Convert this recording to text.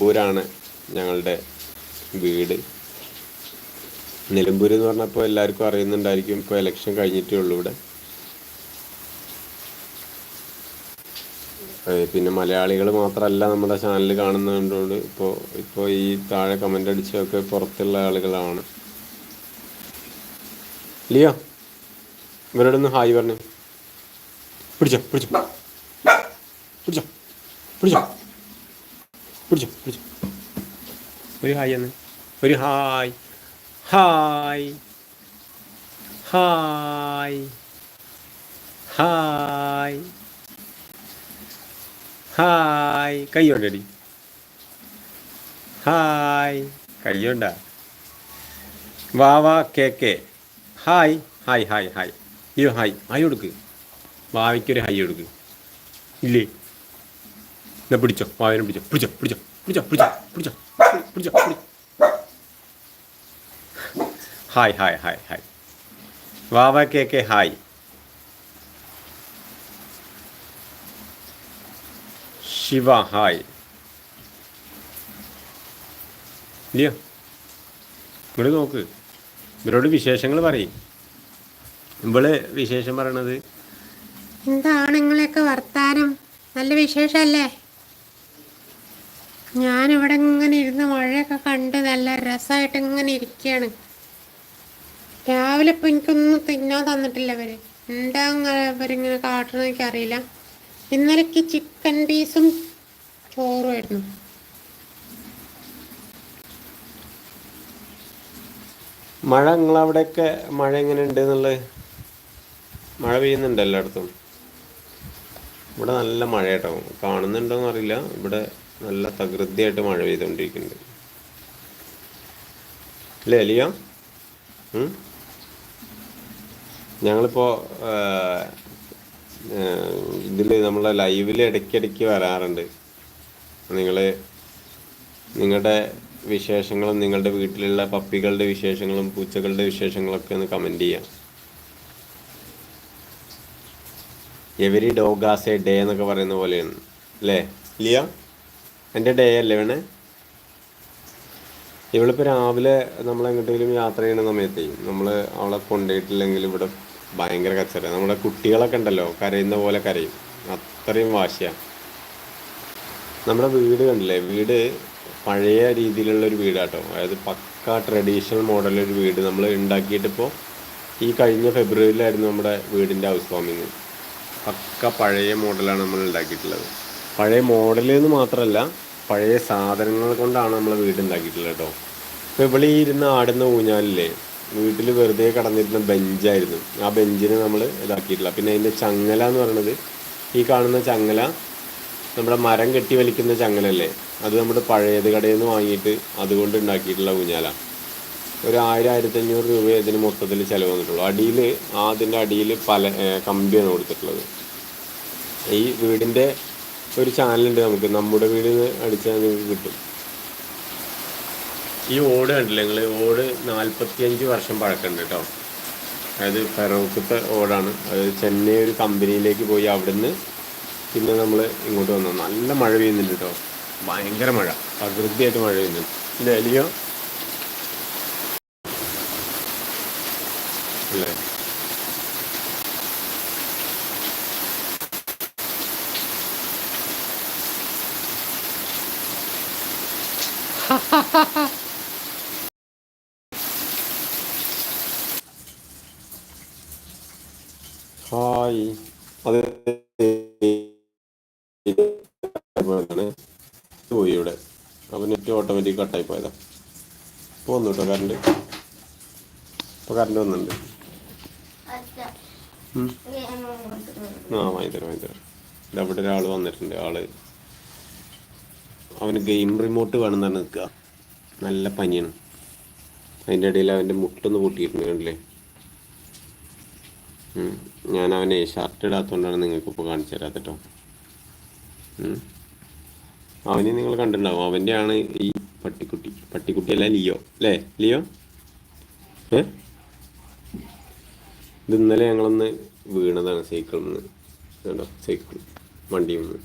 നിലമ്പൂരാണ് ഞങ്ങളുടെ വീട്. നിലമ്പൂർ എന്ന് പറഞ്ഞപ്പോൾ എല്ലാവർക്കും അറിയുന്നുണ്ടായിരിക്കും ഇപ്പോൾ ഇലക്ഷൻ കഴിഞ്ഞിട്ടേ ഉള്ളൂ ഇവിടെ. പിന്നെ മലയാളികൾ മാത്രമല്ല നമ്മുടെ ചാനൽ കാണുന്നതുകൊണ്ട് ഇപ്പോൾ ഇപ്പോൾ ഈ താഴെ കമന്റ് അടിച്ചൊക്കെ പുറത്തുള്ള ആളുകളാണ്. ലിയോ ഇവരോടൊന്ന് ഹായ് പറഞ്ഞു. പിടിച്ചോ പിടിച്ചോ. പിടിച്ചോ പിടിച്ചോ. പിടിച്ചോ പിടിച്ചോ. ഒരു ഹായ് എന്ന്. ഒരു hi. Hi. Hi. Hi. Hi. കയ്യുണ്ടടി hi. കയ്യോണ്ട വാ വാ കെ കെ. ഹായ്. Hi hi hi. അയ്യോ ഹായ്. ഹായ് കൊടുക്ക്. വാവയ്ക്കൊരു ഹായ് കൊടുക്ക്. ഇല്ലേ? എന്നാ പിടിച്ചോ വായനം പിടിച്ചോ. പിടിച്ചോ പിടിച്ചോ പിടിച്ചോ പിടിച്ചോ പിടിച്ചോ പിടിച്ചോ പിടി ഹായ് ഹായ് ഹായ് ഹായ്. വാവ കെ കെ ഹായ്. ശിവ ഹായ്. ഇല്ലയോ? ഇങ്ങോട്ട് നോക്ക്. ഇവരോട് വിശേഷങ്ങൾ പറയും. ഇവൾ വിശേഷം പറയണത്? എന്താണ് നിങ്ങളെയൊക്കെ വർത്താനം? നല്ല വിശേഷമല്ലേ ഞാനിവിടെ ഇങ്ങനെ ഇരുന്ന് മഴയൊക്കെ കണ്ട് നല്ല രസമായിട്ട് ഇങ്ങനെ ഇരിക്കുകയാണ് രാവിലെ ഇപ്പം എനിക്കൊന്നും തിന്നാൻ തന്നിട്ടില്ല ഇവർ. എന്താ ഇങ്ങനെ ഇവരിങ്ങനെ കാട്ടണമെന്ന് എനിക്കറിയില്ല. ഇന്നലേക്ക് ചിക്കൻ പീസും ചോറുമായിരുന്നു മഴ നിങ്ങളവിടെയൊക്കെ മഴ എങ്ങനെ ഉണ്ട് എന്നുള്ളത്? മഴ പെയ്യുന്നുണ്ട് എല്ലായിടത്തും? ഇവിടെ നല്ല മഴ കേട്ടോ കാണുന്നുണ്ടോന്ന് അറിയില്ല. ഇവിടെ നല്ല തകൃതിയായിട്ട് മഴ പെയ്തുകൊണ്ടിരിക്കുന്നുണ്ട്. അല്ലേ അലിയ ഞങ്ങളിപ്പോൾ ഞങ്ങളിപ്പോ ഇതിൽ നമ്മളെ ലൈവിൽ ഇടയ്ക്കിടയ്ക്ക് വരാറുണ്ട്. നിങ്ങൾ നിങ്ങളുടെ വിശേഷങ്ങളും നിങ്ങളുടെ വീട്ടിലുള്ള പപ്പികളുടെ വിശേഷങ്ങളും പൂച്ചകളുടെ വിശേഷങ്ങളൊക്കെ ഒന്ന് കമന്റ് ചെയ്യാം. എവരി ഡോഗാസ് എ ഡേ എന്നൊക്കെ പറയുന്ന പോലെയാണ്. അല്ലേ ലിയ എന്റെ ഡേ അല്ലേ വേണേ ഇവളിപ്പോൾ രാവിലെ നമ്മൾ എങ്ങോട്ടെങ്കിലും യാത്ര ചെയ്യുന്ന സമയത്തേ നമ്മൾ അവളെ കൊണ്ടുപോയിട്ടില്ലെങ്കിൽ ഇവിടെ ഭയങ്കര കച്ചറ. നമ്മുടെ കുട്ടികളൊക്കെ ഉണ്ടല്ലോ കരയുന്ന പോലെ കരയും. അത്രയും വാശിയാണ് നമ്മുടെ വീട് കണ്ടില്ലേ? വീട് പഴയ രീതിയിലുള്ള ഒരു വീടാട്ടോ. അതായത് പക്ക ട്രഡീഷണൽ മോഡലൊരു വീട് നമ്മൾ ഉണ്ടാക്കിയിട്ടിപ്പോൾ ഈ കഴിഞ്ഞ ഫെബ്രുവരിയിലായിരുന്നു നമ്മുടെ വീടിന്റെ ഹൗസ് വാമിങ് പക്ക പഴയ മോഡലാണ് നമ്മൾ ഉണ്ടാക്കിയിട്ടുള്ളത്. പഴയ മോഡലിൽ നിന്ന് മാത്രമല്ല പഴയ സാധനങ്ങൾ കൊണ്ടാണ് നമ്മൾ വീട് ഉണ്ടാക്കിയിട്ടുള്ളത് കേട്ടോ ഇപ്പോൾ ഇവിടെ ഈ ഇരുന്ന് ആടുന്ന ഊഞ്ഞാലില്ലേ വീട്ടിൽ വെറുതെ കടന്നിരുന്ന ബെഞ്ചായിരുന്നു. ആ ബെഞ്ചിന് നമ്മൾ ഇതാക്കിയിട്ടില്ല പിന്നെ അതിന്റെ ചങ്ങല എന്ന് പറയുന്നത് ഈ കാണുന്ന ചങ്ങല നമ്മുടെ മരം കെട്ടി വലിക്കുന്ന ചങ്ങലല്ലേ അത് നമ്മുടെ പഴയത് കടയിൽ നിന്ന് വാങ്ങിയിട്ട് അതുകൊണ്ട് ഉണ്ടാക്കിയിട്ടുള്ള ഊഞ്ഞാല. ഒരു ആയിരം ആയിരത്തഞ്ഞൂറ് രൂപ ഇതിന് മൊത്തത്തിൽ ചിലവ് വന്നിട്ടുള്ളൂ. അടിയിൽ അതിന്റെ അടിയിൽ പല കമ്പിയാണ് കൊടുത്തിട്ടുള്ളത്. ഈ വീടിന്റെ ഒരു ചാനലുണ്ട് നമുക്ക്. നമ്മുടെ നിന്ന് അടിച്ചാൽ നിങ്ങൾക്ക് കിട്ടും. ഈ ഓട് കണ്ടില്ലേ നിങ്ങൾ ഓട് നാൽപ്പത്തിയഞ്ച് വർഷം പഴക്കമുണ്ട് കേട്ടോ. അതായത് ഫെറോക്കത്തെ ഓടാണ്. അത് ചെന്നൈ ഒരു കമ്പനിയിലേക്ക് പോയി അവിടുന്ന് പിന്നെ നമ്മൾ ഇങ്ങോട്ട് വന്നു. നല്ല മഴ പെയ്യുന്നുണ്ട് കേട്ടോ. ഭയങ്കര മഴ. പ്രകൃതിയായിട്ട് മഴ പെയ്യുന്നുണ്ട്. ഇല്ല അലിയോ അല്ലേ ഹായ്. അത് പോയി ഇവിടെ. അപ്പം നെറ്റ് ഓട്ടോമാറ്റിക് കട്ടായി പോയതാ. ഇപ്പോൾ വന്നു കേട്ടോ കറണ്ട് ഇപ്പോൾ കറണ്ട് വന്നിട്ടുണ്ട്. ആ വാങ്ങിത്തരാം വാങ്ങിത്തരാം. ഇത് അവിടെ ഒരാൾ വന്നിട്ടുണ്ട്. ആൾ അവന് ഗെയിം റിമോട്ട് വേണമെന്നാണ് നിൽക്കുക. നല്ല പനിയാണ്. അതിന്റെ ഇടയിൽ അവന്റെ മുട്ടൊന്ന് പൊട്ടിയിട്ടുണ്ട് കണ്ടില്ലേ? ഞാൻ അവനെ ഷർട്ട് ഇടാത്തതുകൊണ്ടാണ് നിങ്ങൾക്കിപ്പോൾ കാണിച്ചു തരാത്ത കേട്ടോ. അവനെ നിങ്ങൾ കണ്ടിട്ടുണ്ടാവും. അവന്റെ ആണ് ഈ പട്ടിക്കുട്ടി. പട്ടിക്കുട്ടി അല്ല ലിയോ. അല്ലേ? ലിയോ? ഏ? ഇത് ഇന്നലെ ഞങ്ങളൊന്ന് വീണതാണ് സൈക്കിളിൽ നിന്ന്. കേട്ടോ സൈക്കിൾ വണ്ടിയിൽ നിന്ന്.